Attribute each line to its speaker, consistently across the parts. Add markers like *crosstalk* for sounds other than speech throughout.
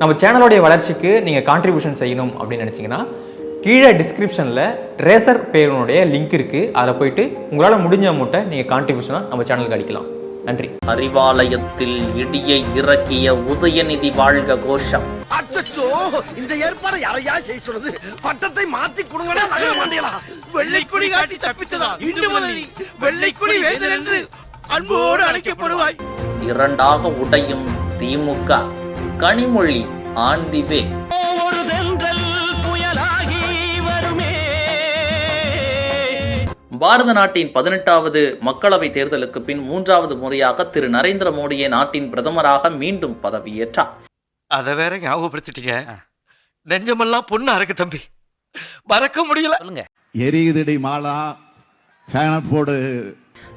Speaker 1: நம்ம சேனலோடைய வளர்ச்சிக்கு நீங்கள் கான்ட்ரிபியூஷன் செய்யணும் அப்படின்னு நினச்சிங்கன்னா கீழே டிஸ்கிரிப்ஷனில் ரேசர் பேருனுடைய லிங்க் இருக்குது அதில் போயிட்டு உங்களால் முடிஞ்ச அமௌண்ட்டை நீங்கள் கான்ட்ரிபியூஷனாக நம்ம சேனலுக்கு அடிக்கலாம். நன்றி.
Speaker 2: அறிவாலயத்தில் இடியை இறக்கிய உதயநிதி வாழ்க கோஷம்.
Speaker 3: அச்சோ இந்த ஏற்பாடு யாரையா செய்ய சொல்லுது. பட்டத்தை மாத்தி கொடுங்கடா நகர மாட்டீங்களா வெள்ளைக்குடி காட்டி தப்பித்ததா? இன்று வெள்ளைக்குடி வேந்தன் என்று அன்போடு அழைக்கப்படுவாய்.
Speaker 2: இரண்டாக உடையும் திமுக. கனிமொழி ஆண்டிவே பாரத நாட்டின் பதினெட்டாவது மக்களவை தேர்தலுக்கு பின் மூன்றாவது முறையாக திரு. நரேந்திர மோடியே நாட்டின் பிரதமராக மீண்டும் பதவியேற்றார்.
Speaker 3: அத வேற ஞாபகப்படுத்திட்டீங்க. நெஞ்சமெல்லாம் பொண்ணு அறக்கு தம்பி. மறக்க முடியல.
Speaker 4: எரியுதடி மாலா ஃபேனை போடு.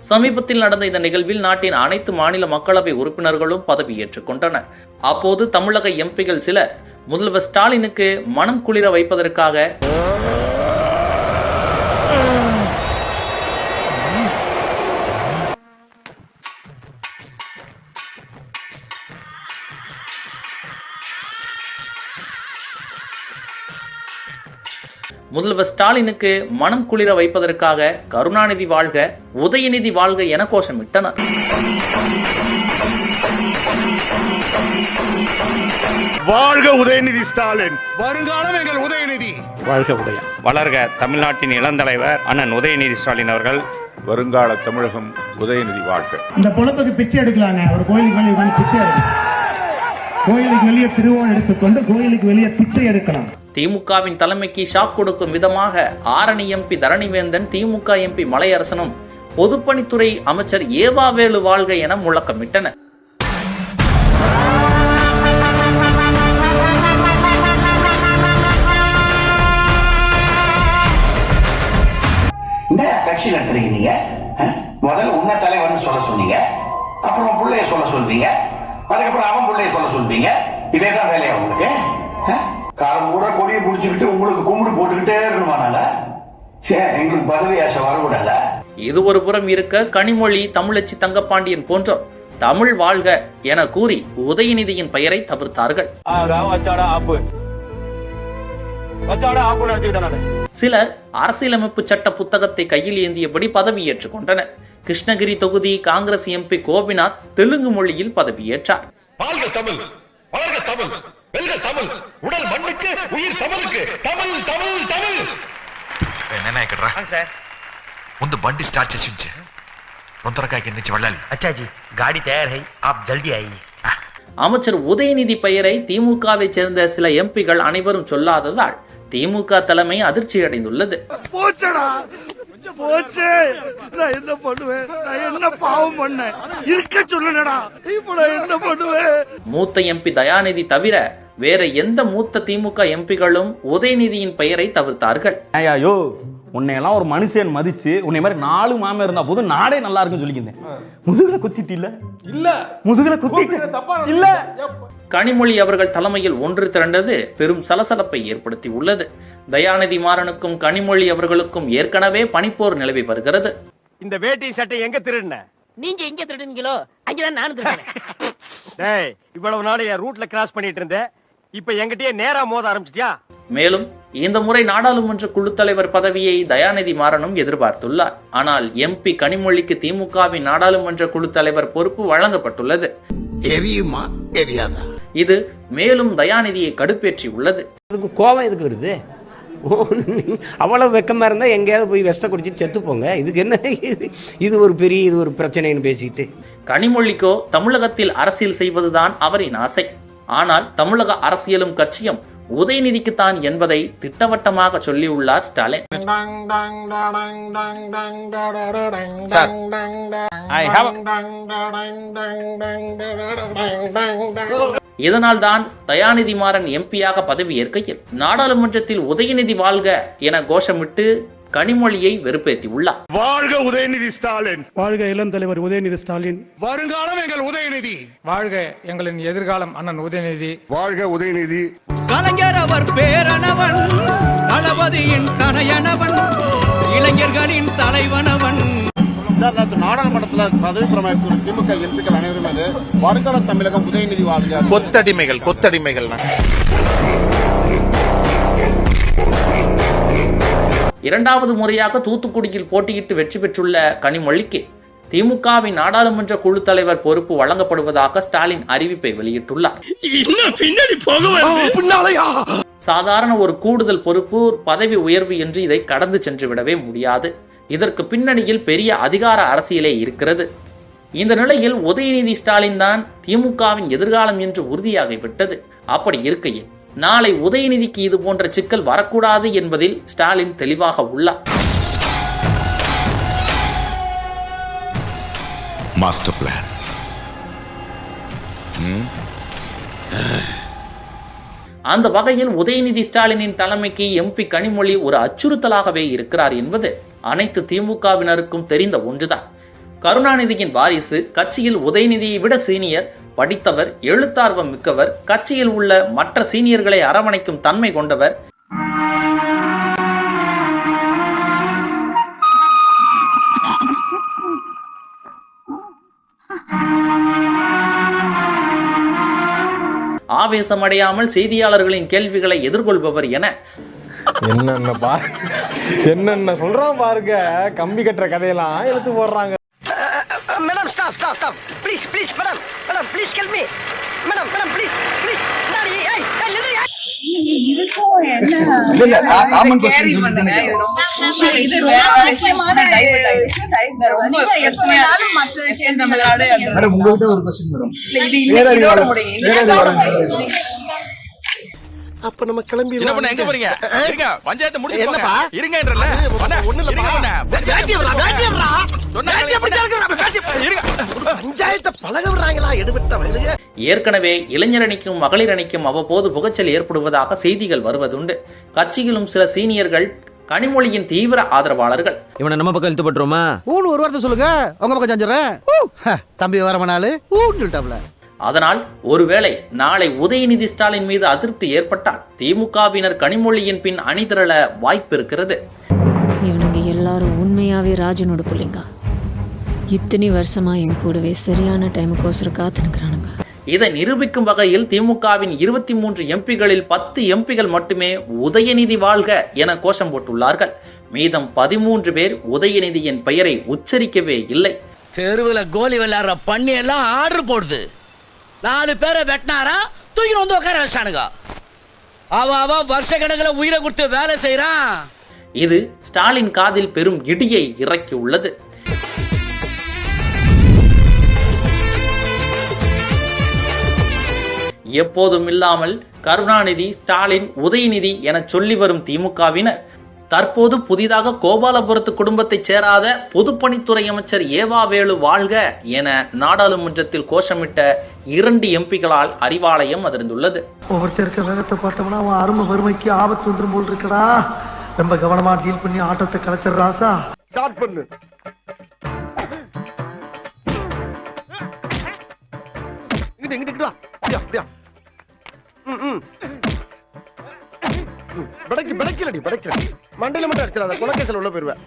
Speaker 2: சமீபத்தில் நடந்த இந்த நிகழ்வில் நாட்டின் அனைத்து மாநில மக்களவை உறுப்பினர்களும் பதவியேற்றுக் கொண்டனர். அப்போது தமிழக எம்பிகள் சிலர் முதல்வர் ஸ்டாலினுக்கு மனம் குளிர வைப்பதற்காக முதல்வர் ஸ்டாலினுக்கு மனம் குளிர வைப்பதற்காக கருணாநிதி வாழ்க உதயநிதி வாழ்க என கோஷமிட்டனர்
Speaker 5: வாழ்க உதயநிதி ஸ்டாலின்.
Speaker 4: வருங்காலம் எங்கள் உதயநிதி.
Speaker 5: வாழ்க உதய
Speaker 6: வளர்க தமிழ்நாட்டின் இளந்தலைவர் அண்ணன் உதயநிதி ஸ்டாலின் அவர்கள்.
Speaker 5: வருங்கால தமிழகம் உதயநிதி வாழ்க.
Speaker 7: அந்த பொழப்புக்கு பிச்சை எடுக்கலாங்க. ஒரு கோயிலுக்கு வெளியே பிச்சை எடுக்கலாம் கோயிலுக்கு வெளியே திருவோம் எடுத்துக்கொண்டு கோயிலுக்கு வெளியே பிச்சை எடுக்கலாம்.
Speaker 2: திமுகவின் தலைமைக்கு ஷாக் கொடுக்கும் விதமாக ஆரணி எம்பி தரணிவேந்தன் திமுக எம்பி மலையரசனும் பொதுப்பணித்துறை அமைச்சர் ஏவாவேலு வாழ்க என முழக்கமிட்டனர்.
Speaker 8: கட்சி நடத்துறீங்க நீங்க? முதல்ல உன்ன தலைவர்னு சொல்ல சொன்னீங்க. அப்புறம் பிள்ளைய சொல்ல சொல்வீங்க. அதுக்கப்புறம் அவன் பிள்ளைய சொல்ல சொல்வீங்க. இதே தான் வேலையா உங்களுக்கு? காலம் பூரா கொடியை பிடிச்சிக்கிட்டு உங்களுக்கு கும்பிடு போட்டுக்கிட்டே இருக்கணுமா நாங்க? எங்களுக்கு பதவி ஆசை வரக்கூடாதா?
Speaker 2: இது ஒரு புறம் இருக்க கனிமொழி தமிழச்சி தங்கப்பாண்டியன் போன்றோர் தமிழ் வாழ்க என கூறி உதயநிதியின் பெயரை தவிர்த்தார்கள். சிலர் அரசியலமைப்பு சட்ட புத்தகத்தை கையில் ஏந்தியபடி பதவியேற்றுக் கொண்டனர். கிருஷ்ணகிரி தொகுதி காங்கிரஸ் எம்பி கோபிநாத் தெலுங்கு மொழியில் பதவியேற்றார்
Speaker 3: வாழ்க தமிழ் வளர்க தமிழ் வெல்க தமிழ் உடல் மண்ணுக்கு உயிர் தமிழுக்கு தமிழ் தமிழ் தமிழ்
Speaker 9: నేనే ఇక్కడ రా ముందు బండి స్టార్ట్ చేసి ఉంచే తొందరగా ఇక్కడి నుంచి వెళ్ళాలి
Speaker 3: अच्छा जी गाड़ी तैयार है आप जल्दी आइए
Speaker 2: அமைச்சர் உதயநிதி பெயரை திமுகவை சேர்ந்த சில எம்பிகள் அனைவரும் சொல்லாததால் திமுக தலைமை அதிர்ச்சி அடைந்துள்ளது
Speaker 3: போச்சடா போச்சு நான் என்ன பண்ணுவேன் நான் என்ன பாவம் பண்ணேன் இருக்க சொல்லுடா இப்ப நான் என்ன பண்ணுவேன்
Speaker 2: மூத்த எம்பி தயாநிதி தவிர வேற எந்த மூத்த திமுக எம்பிகளும் உதயநிதியின் பெயரை தவிர்த்தார்கள்.
Speaker 10: ஐயோ உன்னையெல்லாம் ஒரு மனுஷன் மதிச்சு உன்னை மாதிரி நாலு மாமன் இருந்தா போதும் நாடே நல்லா இருக்குன்னு சொல்லிக்கிறேன் முதுகுல குத்திட்டு இல்ல? இல்ல. முதுகுல குத்திட்டு இல்ல.
Speaker 2: கனிமொழி அவர்கள் தலைமையில் ஒன்று திரண்டது பெரும் சலசலப்பை ஏற்படுத்தி உள்ளது. தயாநிதி மாறனுக்கும் கனிமொழி அவர்களுக்கும் ஏற்கனவே பனிப்போர் நிலவி வருகிறது.
Speaker 5: இந்த வேட்டி சட்டை எங்க திருடின?
Speaker 11: நீங்க எங்க திருடுனீங்களோ அங்கதான் நானும் திருடுறேன் *laughs*
Speaker 5: டேய் இவ்வளவு நாள் என் ரூட்ல கிராஸ் பண்ணிட்டு இருந்தேன். இப்ப என்கிட்டயே நேரா மோத ஆரம்பிச்சிட்டியா?
Speaker 2: மேலும் இந்த முறை நாடாளுமன்ற குழு தலைவர் பதவியை தயாநிதி மாறனும் எதிர்பார்த்துள்ளார். ஆனால் எம்பி கனிமொழிக்கு திமுகவின் நாடாளுமன்ற குழு தலைவர் பொறுப்பு வழங்கப்பட்டுள்ளது.
Speaker 4: எரியுமா எரியாதா
Speaker 2: இது மேலும் தயாநிதியை கடுப்பேற்றி உள்ளது.
Speaker 12: அதுக்கு கோவம் எதுக்கு வருது? அவ்வளவு வெக்கமா இருந்தா எங்கேயாவது போய் விஷத்தை குடிச்சிட்டு செத்து போங்க. இதுக்கு என்ன இது? இது ஒரு பெரிய இது ஒரு பிரச்சனைன்னு பேசிட்டு.
Speaker 2: கனிமொழிக்கோ தமிழகத்தில் அரசியல் செய்வதுதான் அவரின் ஆசை. ஆனால் தமிழக அரசியலும் கட்சியும் உதயநிதிக்குத்தான் என்பதை திட்டவட்டமாக சொல்லியுள்ளார் ஸ்டாலின்
Speaker 10: ஐ ஹேவ்
Speaker 2: இதனால்தான் தயாநிதி மாறன் எம்பியாக பதவியேற்கையில் நாடாளுமன்றத்தில் உதயநிதி வாழ்க என கோஷமிட்டு கனிமொழியை வெறுப்பேற்றியுள்ளார்
Speaker 5: வாழ்க உதயநிதி ஸ்டாலின்.
Speaker 7: வாழ்க இளம் தலைவர் உதயநிதி ஸ்டாலின்.
Speaker 4: வருங்காலம் எங்கள் உதயநிதி.
Speaker 1: வாழ்க எங்களின் எதிர்காலம் அண்ணன் உதயநிதி.
Speaker 5: வாழ்க உதயநிதி.
Speaker 11: கலைஞர் அவர் பேரனவன் தளபதியின் தனையனவன் இளைஞர்களின் தலைவனவன்.
Speaker 4: நாடாளுமன்றத்தில் பதவி பிரமாணத்தில் திமுக எம்பிக்கள் அனைவரும் வருங்கால தமிழகம் உதயநிதி வாழ்க
Speaker 3: கொத்தடிமைகள் கொத்தடிமைகள்
Speaker 2: இரண்டாவது முறையாக தூத்துக்குடியில் போட்டியிட்டு வெற்றி பெற்றுள்ள கனிமொழிக்கு திமுகவின் நாடாளுமன்ற குழு தலைவர் பொறுப்பு வழங்கப்படுவதாக ஸ்டாலின் அறிவிப்பை வெளியிட்டுள்ளார். சாதாரண ஒரு கூடுதல் பொறுப்பு பதவி உயர்வு என்று இதை கடந்து சென்று விடவே முடியாது. இதற்கு பின்னணியில் பெரிய அதிகார அரசியலே இருக்கிறது. இந்த நிலையில் உதயநிதி ஸ்டாலின் தான் திமுகவின் எதிர்காலம் என்று உறுதியாகிவிட்டது அப்படி இருக்கையில் நாளை உதயநிதிக்கு இது போன்ற சிக்கல் வரக்கூடாது என்பதில் ஸ்டாலின் தெளிவாக உள்ளார்.
Speaker 9: மாஸ்டர் பிளான்
Speaker 2: அந்த வகையில் உதயநிதி ஸ்டாலினின் தலைமைக்கு எம்பி கனிமொழி ஒரு அச்சுறுத்தலாகவே இருக்கிறார் என்பது அனைத்து திமுகவினருக்கும் தெரிந்த ஒன்றுதான். கருணாநிதியின் வாரிசு கட்சியில் உதயநிதியை விட சீனியர் படித்தவர் எழுத்தார்வம் மிக்கவர் கட்சியில் உள்ள மற்ற சீனியர்களை அரவணைக்கும் தன்மை கொண்டவர். ஆவேசமடையாமல் செய்தியாளர்களின் கேள்விகளை எதிர்கொள்பவர் என.
Speaker 10: என்னென்ன பாருங்க என்னென்ன சொல்றான் பாருங்க. கம்பி கட்டுற கதையெல்லாம் எடுத்து போடுறாங்க.
Speaker 3: Madam stop stop stop please please madam madam please கெல் me madam madam please please daddy ஏய் ஏய் நில்லுயா அப்ப நம்ம கிளம்பி
Speaker 5: என்ன பண்ண எங்க போறீங்க? இருங்க பஞ்சாயத்து முடிச்சு
Speaker 3: என்னப்பா?
Speaker 5: இருங்கன்றல
Speaker 3: ஒண்ணு இருங்க பஞ்சாயத்தை பழக விடுறாங்களா எடுபட்ட வயலுங்க
Speaker 2: ஏற்கனவே இளைஞர் அணிக்கும் மகளிர் அணிக்கும் அவ்வப்போது புகைச்சல் ஏற்படுவதாக செய்திகள் வருவதுண்டு. கட்சியிலும் சில சீனியர்கள் கனிமொழியின் தீவிர ஆதரவாளர்கள்.
Speaker 3: இவனை நம்ம பக்கம் இழுத்து பட்டுருமா ஊன்னு ஒரு வார்த்தை சொல்லுங்க. உங்க பக்கம் செஞ்சுறேன் தம்பி வர மணாலு ஊன்னு சொல்லிட்டாப்ல
Speaker 2: அதனால் ஒருவேளை நாளை உதயநிதி ஸ்டாலின் மீது அதிருப்தி ஏற்பட்டால் திமுகவினர் கனிமொழியின் பின் அணிதிரள வாய்ப்பு இருக்கிறது
Speaker 13: இவனுங்க எல்லாரும் உண்மையாவே ராஜனோட பிள்ளைங்க. இத்தனை வருஷமா என் கூடவே சரியான டைமுக்கோசரம் காத்து நிற்கிறானுங்க
Speaker 2: இதை நிரூபிக்கும் வகையில் திமுகவின் இருபத்தி மூன்று எம்பிகளில் பத்து எம்பிகள் மட்டுமே உதயநிதி வாழ்க என கோஷம் போட்டுள்ளார்கள். மீதம் பதிமூன்று பேர் உதயநிதியின் பெயரை உச்சரிக்கவே இல்லை.
Speaker 11: தெருவுல கோலி விளையாடுற பண்ணி எல்லாம் ஆர்டர் போடுது. நாலு பேரை வெட்டினாரா? தூக்கி வந்து உட்கார வச்சிட்டானுங்க. அவ அவ வருஷ கணக்கில் உயிரை கொடுத்து வேலை செய்யறான்
Speaker 2: இது ஸ்டாலின் காதில் பெரும் இடியை இறக்கி உள்ளது. எப்போதும் இல்லாமல் கருணாநிதி ஸ்டாலின் உதயநிதி என சொல்லி வரும் திமுகவினர் தற்போது புதிதாக கோபாலபுரத்து குடும்பத்தைச் சேராத பொதுப்பணித்துறை அமைச்சர் ஏவா வேலு வாழ்க என நாடாளுமன்றத்தில் கோஷமிட்ட இரண்டு எம்பிகளால் அறிவாலயம் அதிர்ந்துள்ளது
Speaker 3: ஒவ்வொருத்தருக்க வேகத்தை பார்த்தோம்னா அவன் அருமை வறுமைக்கு ஆபத்து வந்துரும் போல் இருக்கடா ரொம்ப கவனமா டீல் பண்ணி ஆட்டத்தை கலைச்சிடுறாசா ஸ்டார்ட் பண்ணு படைக்கலடி படைக்கல மண்டையில மட்டும் அடிச்சிடாத குலக்கேசல் உள்ள போயிருவேன்.